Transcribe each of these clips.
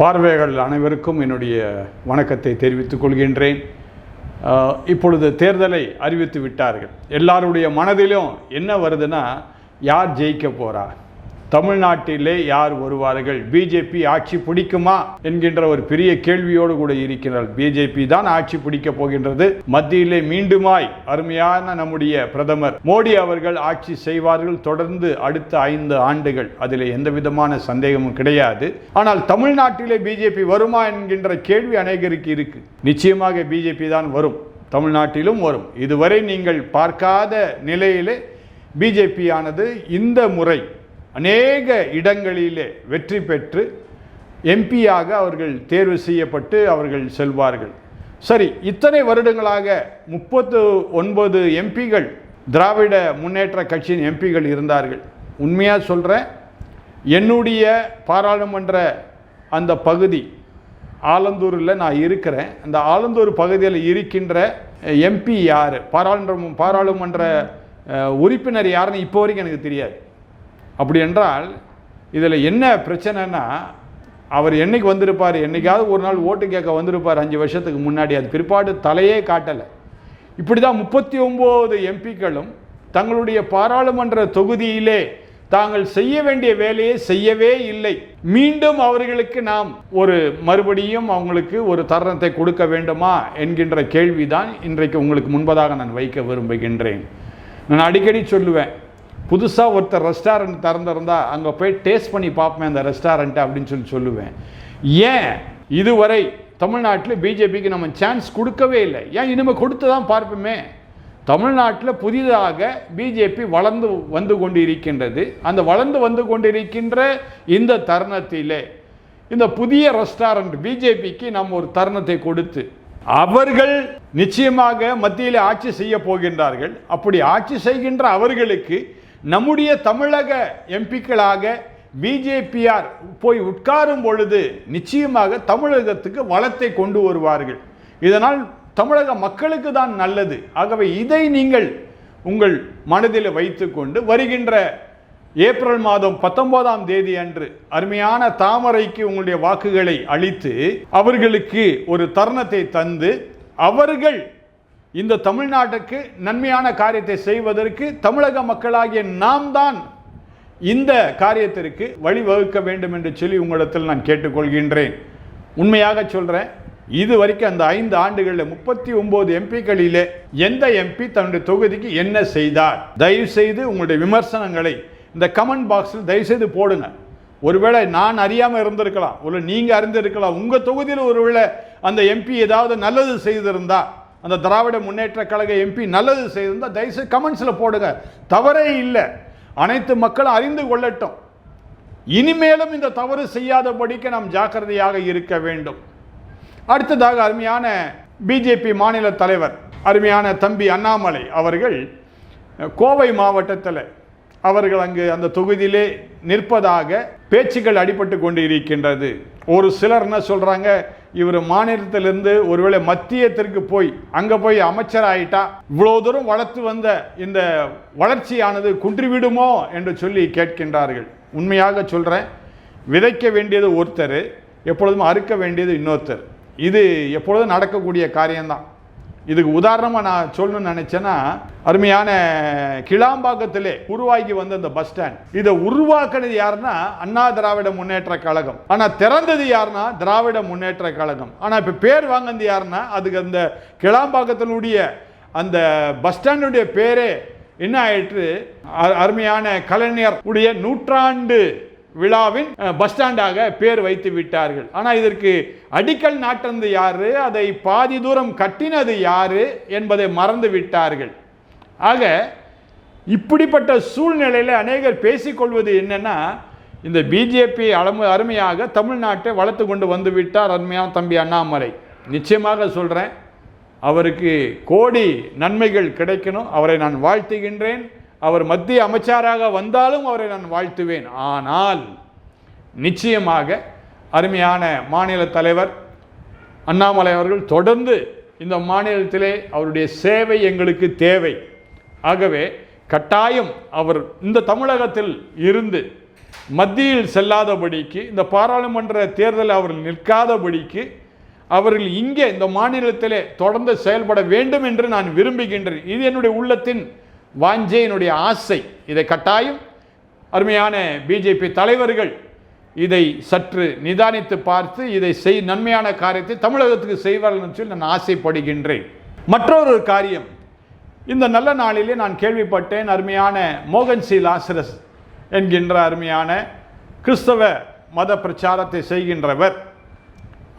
பார்வைகள் அனைவருக்கும் என்னுடைய வணக்கத்தை தெரிவித்துக் கொள்கின்றேன். இப்பொழுது தேர்தலை அறிவித்து விட்டார்கள். எல்லாருடைய மனதிலும் என்ன வருதுன்னா யார் ஜெயிக்க போகிறார் தமிழ்நாட்டிலே யார் வருவார்கள்? பிஜேபி ஆட்சி பிடிக்குமா? என்கின்ற ஒரு பெரிய கேள்வியோடு கூட இருக்கிறார். பிஜேபி தான் ஆட்சி பிடிக்கப் போகின்றது. மத்தியிலே மீண்டுமாய் அருமையான நம்முடைய பிரதமர் மோடி அவர்கள் ஆட்சி செய்வார்கள் தொடர்ந்து அடுத்த ஐந்து ஆண்டுகள். அதில் எந்த விதமான சந்தேகமும் கிடையாது. ஆனால் தமிழ்நாட்டிலே பிஜேபி வருமா என்கின்ற கேள்வி அநேகருக்கு இருக்கு. நிச்சயமாக பிஜேபி தான் வரும். தமிழ்நாட்டிலும் வரும். இதுவரை நீங்கள் பார்க்காத நிலையிலே பிஜேபியானது இந்த முறை அநேக இடங்களிலே வெற்றி பெற்று எம்பியாக அவர்கள் தேர்வு செய்யப்பட்டு அவர்கள் செல்வார்கள். சரி இத்தனை வருடங்களாக முப்பத்து ஒன்பது எம்பிகள் திராவிட முன்னேற்ற கட்சியின் எம்பிகள் இருந்தார்கள். உண்மையாக சொல்கிறேன் என்னுடைய பாராளுமன்ற அந்த பகுதி ஆலந்தூரில் நான் இருக்கிறேன். அந்த ஆலந்தூர் பகுதியில் இருக்கின்ற எம்பி யார்? பாராளுமன்ற பாராளுமன்ற உறுப்பினர் யாருன்னு இப்போ வரைக்கும் எனக்கு தெரியாது. அப்படி என்றால் இதில் என்ன பிரச்சனைனா அவர் என்னைக்கு வந்திருப்பார் என்றைக்காவது ஒரு நாள் ஓட்டு கேட்க வந்திருப்பார் அஞ்சு வருஷத்துக்கு முன்னாடி அது பிற்பாடு தலையே காட்டலை. இப்படி தான் முப்பத்தி ஒம்பது எம்பிக்களும் தங்களுடைய பாராளுமன்ற தொகுதியிலே தாங்கள் செய்ய வேண்டிய வேலையை செய்யவே இல்லை. மீண்டும் அவர்களுக்கு நாம் ஒரு மறுபடியும் அவங்களுக்கு ஒரு தருணத்தை கொடுக்க வேண்டுமா என்கின்ற கேள்விதான் இன்றைக்கு உங்களுக்கு முன்பதாக நான் வைக்க விரும்புகின்றேன். நான் அடிக்கடி சொல்லுவேன் புதுசாக ஒருத்தர் ரெஸ்டாரண்ட் திறந்திருந்தா அங்கே போய் டேஸ்ட் பண்ணி பார்ப்பேன் அந்த ரெஸ்டாரண்ட்டை அப்படின்னு சொல்லி சொல்லுவேன். ஏன்? இதுவரை தமிழ்நாட்டில் பிஜேபிக்கு நம்ம சான்ஸ் கொடுக்கவே இல்லை. ஏன்? இனிமேல் கொடுத்து தான் பார்ப்போமே. தமிழ்நாட்டில் புதிதாக பிஜேபி வளர்ந்து வந்து கொண்டு இருக்கின்றது அந்த வளர்ந்து வந்து கொண்டிருக்கின்ற இந்த தருணத்திலே இந்த புதிய ரெஸ்டாரண்ட் பிஜேபிக்கு நம்ம ஒரு தருணத்தை கொடுத்து அவர்கள் நிச்சயமாக மத்தியில் ஆட்சி செய்ய போகின்றார்கள். அப்படி ஆட்சி செய்கின்ற அவர்களுக்கு நம்முடைய தமிழக எம்பிக்களாக பிஜேபியார் போய் உட்காரும் பொழுது நிச்சயமாக தமிழகத்துக்கு வளத்தை கொண்டு வருவார்கள். இதனால் தமிழக மக்களுக்கு தான் நல்லது. ஆகவே இதை நீங்கள் உங்கள் மனதில் வைத்துக்கொண்டு வருகின்ற ஏப்ரல் மாதம் பத்தொன்பதாம் தேதி அன்று அருமையான தாமரைக்கு உங்களுடைய வாக்குகளை அளித்து அவர்களுக்கு ஒரு தருணத்தை தந்து அவர்கள் இந்த தமிழ்நாட்டுக்கு நன்மையான காரியத்தை செய்வதற்கு தமிழக மக்களாகிய நாம் தான் இந்த காரியத்திற்கு வழிவகுக்க வேண்டும் என்று சொல்லி உங்களிடத்தில் நான் கேட்டுக்கொள்கின்றேன். உண்மையாக சொல்கிறேன் இது வரைக்கும் அந்த ஐந்து ஆண்டுகளில் முப்பத்தி ஒன்பது எம்பிக்களிலே எந்த எம்பி தன்னுடைய தொகுதிக்கு என்ன செய்தார்? தயவு செய்து உங்களுடைய விமர்சனங்களை இந்த கமெண்ட் பாக்ஸில் தயவு செய்து போடுங்க. ஒருவேளை நான் அறியாமல் இருந்திருக்கலாம் ஒரு நீங்கள் அறிந்திருக்கலாம் உங்கள் தொகுதியில் ஒருவேளை அந்த எம்பி ஏதாவது நல்லது செய்திருந்தால் அந்த திராவிட முன்னேற்ற கழக எம்பி நல்லது செய்திருந்தால் தயவுசெய்து கமெண்ட்ஸில் போடுங்க. தவறே இல்லை. அனைத்து மக்களும் அறிந்து கொள்ளட்டும். இனிமேலும் இந்த தவறு செய்யாதபடிக்கு நாம் ஜாக்கிரதையாக இருக்க வேண்டும். அடுத்ததாக அருமையான பிஜேபி மாநில தலைவர் அருமையான தம்பி அண்ணாமலை அவர்கள் கோவை மாவட்டத்தில் அவர்கள் அங்கு அந்த தொகுதியிலே நிற்பதாக பேச்சுக்கள் அடிபட்டு கொண்டு இருக்கின்றது ஒரு சிலர் என்ன சொல்கிறாங்க இவர் மாநிலத்திலிருந்து ஒருவேளை மத்தியத்திற்கு போய் அங்கே போய் அமைச்சர் ஆயிட்டா இவ்வளோ தூரம் வளர்த்து வந்த இந்த வளர்ச்சியானது குன்றிவிடுமோ என்று சொல்லி கேட்கின்றார்கள். உண்மையாக சொல்கிறேன் விதைக்க வேண்டியது ஒருத்தர் எப்பொழுதும் அறுக்க வேண்டியது இன்னொருத்தர். இது எப்பொழுதும் நடக்கக்கூடிய காரியம்தான். இதுக்கு உதாரணமாக நான் சொல்லணும்னு நினைச்சேன்னா அருமையான கிளாம்பாக்கத்திலே உருவாகி வந்த அந்த பஸ் ஸ்டாண்ட். இதை உருவாக்குனது யாருன்னா அண்ணா திராவிட முன்னேற்ற கழகம். ஆனால் திறந்தது யாருன்னா திராவிட முன்னேற்ற கழகம். ஆனால் இப்போ பேர் வாங்கினது யாருன்னா அதுக்கு அந்த கிளாம்பாக்கத்தினுடைய அந்த பஸ் ஸ்டாண்டுடைய பேரே என்ன ஆயிற்று? அருமையான கலைஞர் உடைய நூற்றாண்டு விழாவின் பஸ் ஸ்டாண்டாக பேர் வைத்து விட்டார்கள். ஆனால் இதற்கு அடிக்கல் நாட்டந்து யாரு? அதை பாதி தூரம் கட்டினது யாரு என்பதை மறந்து விட்டார்கள். ஆக இப்படிப்பட்ட சூழ்நிலையில் அநேகர் பேசிக்கொள்வது என்னென்னா இந்த பிஜேபி அளமு அருமையாக தமிழ்நாட்டை வளர்த்து கொண்டு வந்து விட்டார் அருமையான தம்பி அண்ணாமலை. நிச்சயமாக சொல்கிறேன் அவருக்கு கோடி நன்மைகள் கிடைக்கணும். அவரை நான் வாழ்த்துகின்றேன். அவர் மத்திய அமைச்சராக வந்தாலும் அவரை நான் வாழ்த்துவேன். ஆனால் நிச்சயமாக அருமையான மாநில தலைவர் அண்ணாமலை அவர்கள் தொடர்ந்து இந்த மாநிலத்திலே அவருடைய சேவை எங்களுக்கு தேவை. ஆகவே கட்டாயம் அவர் இந்த தமிழகத்தில் இருந்து மத்தியில் செல்லாதபடிக்கு இந்த பாராளுமன்ற தேர்தல் அவர்கள் நிற்காதபடிக்கு அவர்கள் இங்கே இந்த மாநிலத்திலே தொடர்ந்து செயல்பட வேண்டும் என்று நான் விரும்புகின்றேன். இது என்னுடைய உள்ளத்தின் வாஞ்சை என்னுடைய ஆசை இதை கட்டாயம் அருமையான பிஜேபி தலைவர்கள் இதை சற்று நிதானித்து பார்த்து இதை செய் நன்மையான காரியத்தை தமிழகத்துக்கு செய்வார்கள் என்று சொல்லி நான் ஆசைப்படுகின்றேன். மற்றொரு காரியம் இந்த நல்ல நாளிலே நான் கேள்விப்பட்டேன் அருமையான மோகன் சி. லாசரஸ் என்கின்ற அருமையான கிறிஸ்தவ மத பிரச்சாரத்தை செய்கின்றவர்.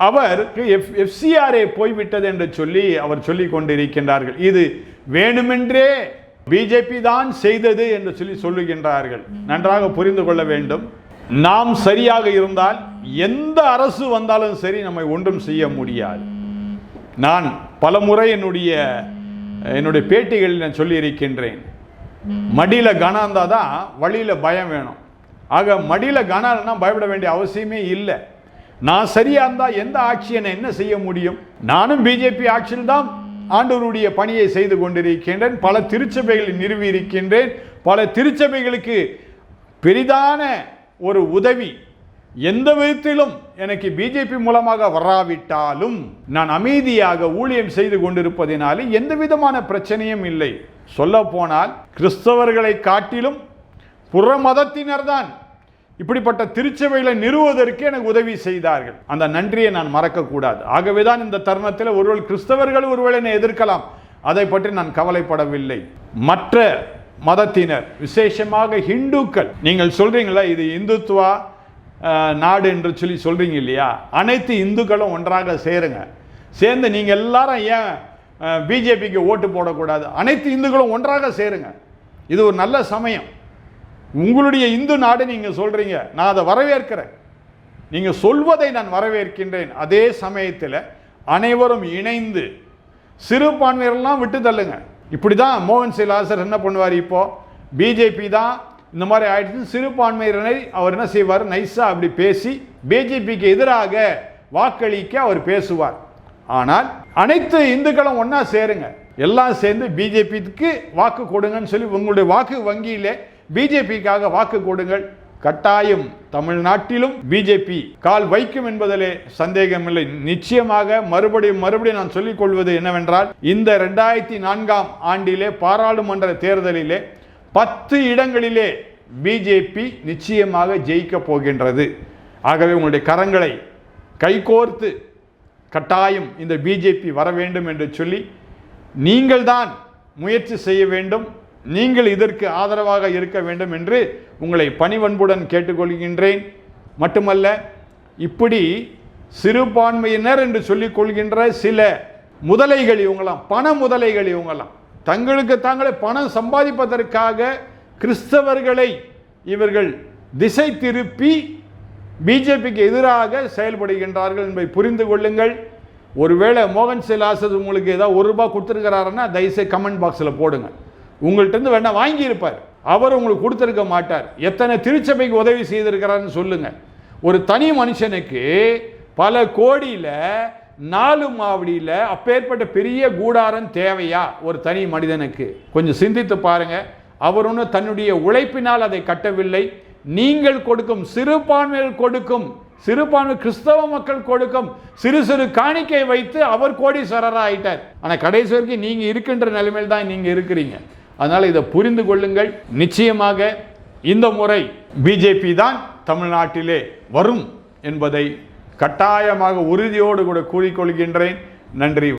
அவருக்கு எஃப் எஃப்சிஆர்ஏ போய்விட்டது என்று சொல்லி அவர் சொல்லி கொண்டிருக்கின்றார்கள். இது வேணுமென்றே பிஜேபி தான் செய்தது என்று சொல்லி சொல்லுகின்றார்கள். நன்றாக புரிந்து கொள்ள வேண்டும். நாம் சரியாக இருந்தால் எந்த அரசு வந்தாலும் சரி நம்மை ஒன்றும் செய்ய முடியாது. நான் பலமுறை என்னுடைய என்னுடைய பேட்டிகளில் நான் சொல்லியிருக்கின்றேன். மடியில் கனம் இருந்தால் தான் வழியில் பயம் வேணும். ஆக மடியில் கனம்னா பயப்பட வேண்டிய அவசியமே இல்லை. நான் சரியாக இருந்தால் எந்த ஆட்சி என்ன செய்ய முடியும்? நானும் பிஜேபி ஆட்சியில் தான் ஆண்டவருடைய பணியை செய்து கொண்டிருக்கின்றேன். பல திருச்சபைகளை நிறுவி இருக்கின்றேன் பல திருச்சபைகளுக்கு பெரிதான ஒரு உதவி எந்த விதத்திலும் எனக்கு பிஜேபி மூலமாக வராவிட்டாலும் நான் அமைதியாக ஊழியம் செய்து கொண்டிருப்பதினாலே எந்த விதமான பிரச்சனையும் இல்லை. சொல்ல போனால் கிறிஸ்தவர்களை காட்டிலும் புற மதத்தினர் தான் இப்படிப்பட்ட திருச்சபைகளை நிறுவுவதற்கு எனக்கு உதவி செய்தார்கள். அந்த நன்றியை நான் மறக்கக்கூடாது. ஆகவே தான் இந்த தருணத்தில் ஒருவேள் கிறிஸ்தவர்கள் ஒருவேளை என்னை எதிர்க்கலாம். அதை பற்றி நான் கவலைப்படவில்லை. மற்ற மதத்தினர் விசேஷமாக ஹிந்துக்கள் நீங்கள் சொல்றீங்களா இது இந்துத்துவா நாடு என்று சொல்லி சொல்றீங்க இல்லையா? அனைத்து இந்துக்களும் ஒன்றாக சேருங்க. சேர்ந்து நீங்க எல்லாரும் ஏன் பிஜேபிக்கு ஓட்டு போடக்கூடாது? அனைத்து இந்துக்களும் ஒன்றாக சேருங்க. இது ஒரு நல்ல சமயம். உங்களுடைய இந்து நாடு நீங்கள் சொல்கிறீங்க நான் அதை வரவேற்கிறேன். நீங்கள் சொல்வதை நான் வரவேற்கின்றேன். அதே சமயத்தில் அனைவரும் இணைந்து சிறுபான்மையரெல்லாம் விட்டு தள்ளுங்க. இப்படி தான் மோகன் சிலாசர் என்ன பண்ணுவார் இப்போ? பிஜேபி தான் இந்த மாதிரி ஆயிடுச்சு சிறுபான்மையினரை அவர் என்ன செய்வார்? நைஸாக அப்படி பேசி பிஜேபிக்கு எதிராக வாக்களிக்க அவர் பேசுவார். ஆனால் அனைத்து இந்துக்களும் ஒன்றா சேருங்க. எல்லாம் சேர்ந்து பிஜேபிக்கு வாக்கு கொடுங்கன்னு சொல்லி உங்களுடைய வாக்கு வங்கியிலே பிஜேபிக்காக வாக்கு கொடுங்கள். கட்டாயம் தமிழ்நாட்டிலும் பிஜேபி கால் வைக்கும் என்பதிலே சந்தேகமில்லை. நிச்சயமாக மறுபடியும் மறுபடியும் நான் சொல்லிக் கொள்வது என்னவென்றால் இந்த ரெண்டாயிரத்தி நான்காம் ஆண்டிலே பாராளுமன்ற தேர்தலிலே பத்து இடங்களிலே பிஜேபி நிச்சயமாக ஜெயிக்கப் போகின்றது. ஆகவே உங்களுடைய கரங்களை கைகோர்த்து கட்டாயம் இந்த பிஜேபி வர வேண்டும் என்று சொல்லி நீங்கள்தான் முயற்சி செய்ய வேண்டும். நீங்கள் இதற்கு ஆதரவாக இருக்க வேண்டும் என்று உங்களை பணிவன்புடன் கேட்டுக்கொள்கின்றேன். மட்டுமல்ல இப்படி சிறுபான்மையினர் என்று சொல்லிக் கொள்கின்ற சில முதலைகள் இவங்களாம் பண முதலைகள் இவங்களாம் தங்களுக்கு தாங்களே பணம் சம்பாதிப்பதற்காக கிறிஸ்தவர்களை இவர்கள் திசை திருப்பி பிஜேபிக்கு எதிராக செயல்படுகின்றார்கள் என்பதை புரிந்து கொள்ளுங்கள். ஒருவேளை மோகன் சிலாசத் உங்களுக்கு ஏதாவது ஒரு ரூபாய் கொடுத்துருக்கிறாருன்னா தயவுசெய்து கமெண்ட் பாக்ஸில் போடுங்க. உங்கள்கிட்ட இருந்து வேணா வாங்கியிருப்பார். அவர் உங்களுக்கு கொடுத்துருக்க மாட்டார். எத்தனை திருச்சபைக்கு உதவி செய்திருக்கிறாருன்னு சொல்லுங்க. ஒரு தனி மனுஷனுக்கு பல கோடியில் நாலு மாவடியில் அப்பேற்பட்ட பெரிய கூடாரம் தேவையா? ஒரு தனி மனிதனுக்கு. கொஞ்சம் சிந்தித்து பாருங்க. அவர் ஒன்றும் தன்னுடைய உழைப்பினால் அதை கட்டவில்லை. நீங்கள் கொடுக்கும் சிறுபான்மையில் கொடுக்கும். சிறுபான்மை கிறிஸ்தவ மக்கள் கொடுக்கும். சிறு சிறு காணிக்கை வைத்து அவர் கோடீஸ்வரராக ஆயிட்டார் ஆனால் கடைசி வரைக்கும் நீங்கள் இருக்கின்ற நிலைமையில் தான் நீங்கள் இருக்கிறீங்க. அதனால் இதை புரிந்து கொள்ளுங்கள். நிச்சயமாக இந்த முறை பிஜேபி தான் தமிழ்நாட்டிலே வரும் என்பதை கட்டாயமாக உறுதியோடு கூட கூறிக்கொள்கின்றேன். நன்றி